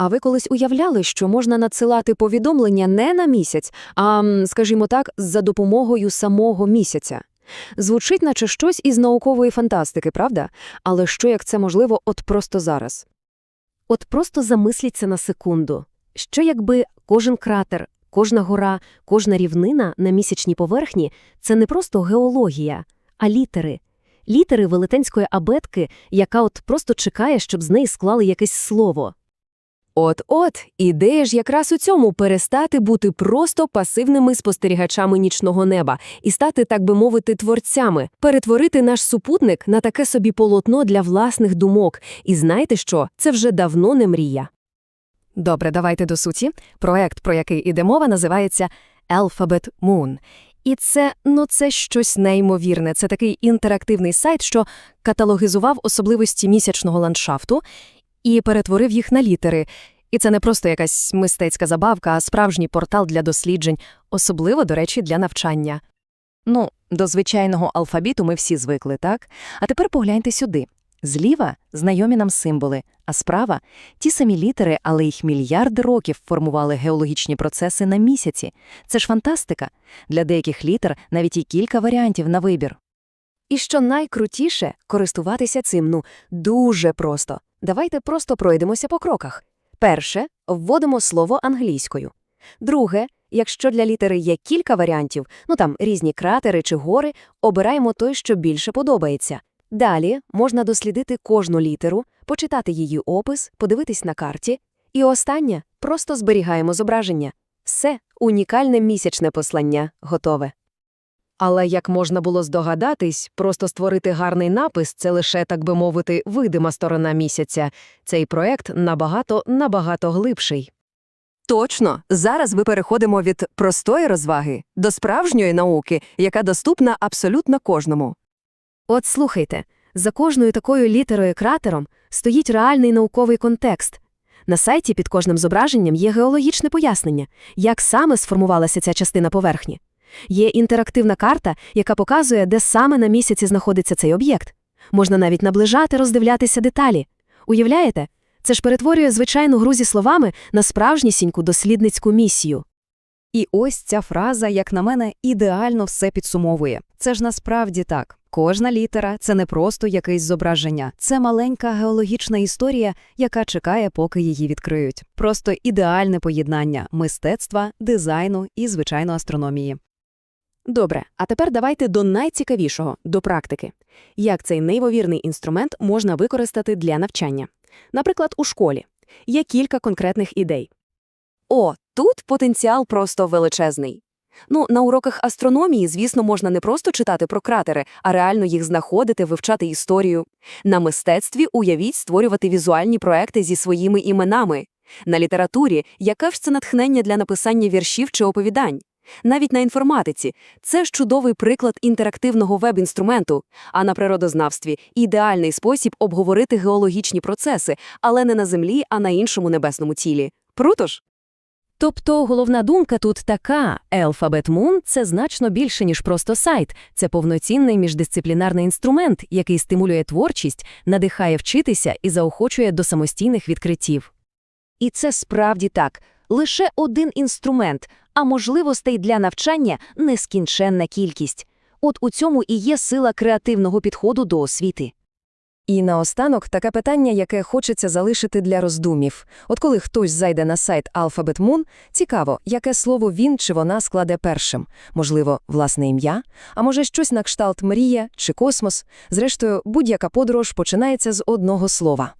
А ви колись уявляли, що можна надсилати повідомлення не на місяць, а, скажімо так, за допомогою самого місяця? Звучить, наче щось із наукової фантастики, правда? Але що як це можливо от просто зараз? От просто замисліться на секунду. Що якби кожен кратер, кожна гора, кожна рівнина на місячній поверхні – це не просто геологія, а літери. Літери велетенської абетки, яка от просто чекає, щоб з неї склали якесь слово. От-от, ідея ж якраз у цьому перестати бути просто пасивними спостерігачами нічного неба і стати, так би мовити, творцями, перетворити наш супутник на таке собі полотно для власних думок. І знаєте що? Це вже давно не мрія. Добре, давайте до суті. Проект, про який іде мова, називається Alphabet Moon. І це, ну, це щось неймовірне. Це такий інтерактивний сайт, що каталогізував особливості місячного ландшафту і перетворив їх на літери. І це не просто якась мистецька забавка, а справжній портал для досліджень, особливо, до речі, для навчання. Ну, до звичайного алфавіту ми всі звикли, так? А тепер погляньте сюди. Зліва – знайомі нам символи, а справа – ті самі літери, але їх мільярди років формували геологічні процеси на місяці. Це ж фантастика. Для деяких літер навіть і кілька варіантів на вибір. І що найкрутіше – користуватися цим, ну, дуже просто. Давайте просто пройдемося по кроках. Перше – вводимо слово англійською. Друге – якщо для літери є кілька варіантів, ну там різні кратери чи гори, обираємо той, що більше подобається. Далі можна дослідити кожну літеру, почитати її опис, подивитись на карті. І останнє – просто зберігаємо зображення. Все, унікальне місячне послання готове. Але, як можна було здогадатись, просто створити гарний напис – це лише, так би мовити, видима сторона місяця. Цей проект набагато-набагато глибший. Точно, зараз ми переходимо від простої розваги до справжньої науки, яка доступна абсолютно кожному. От слухайте, за кожною такою літерою кратером стоїть реальний науковий контекст. На сайті під кожним зображенням є геологічне пояснення, як саме сформувалася ця частина поверхні. Є інтерактивна карта, яка показує, де саме на місяці знаходиться цей об'єкт. Можна навіть наближати, роздивлятися деталі. Уявляєте? Це ж перетворює звичайну гру зі словами на справжнісіньку дослідницьку місію. І ось ця фраза, як на мене, ідеально все підсумовує. Це ж насправді так. Кожна літера – це не просто якесь зображення, це маленька геологічна історія, яка чекає, поки її відкриють. Просто ідеальне поєднання мистецтва, дизайну і, звичайно, астрономії. Добре, а тепер давайте до найцікавішого – до практики. Як цей неймовірний інструмент можна використати для навчання? Наприклад, у школі. Є кілька конкретних ідей. О, тут потенціал просто величезний. Ну, на уроках астрономії, звісно, можна не просто читати про кратери, а реально їх знаходити, вивчати історію. На мистецтві уявіть створювати візуальні проекти зі своїми іменами. На літературі – яке ж це натхнення для написання віршів чи оповідань? Навіть на інформатиці – це ж чудовий приклад інтерактивного веб-інструменту, а на природознавстві – ідеальний спосіб обговорити геологічні процеси, але не на Землі, а на іншому небесному тілі. Круто ж? Тобто головна думка тут така: Alphabet Moon – це значно більше, ніж просто сайт. Це повноцінний міждисциплінарний інструмент, який стимулює творчість, надихає вчитися і заохочує до самостійних відкриттів. І це справді так. Лише один інструмент, а можливостей для навчання – нескінченна кількість. От у цьому і є сила креативного підходу до освіти. І наостанок таке питання, яке хочеться залишити для роздумів. От коли хтось зайде на сайт Alphabet Moon, цікаво, яке слово він чи вона складе першим. Можливо, власне ім'я, а може щось на кшталт мрія чи космос. Зрештою, будь-яка подорож починається з одного слова.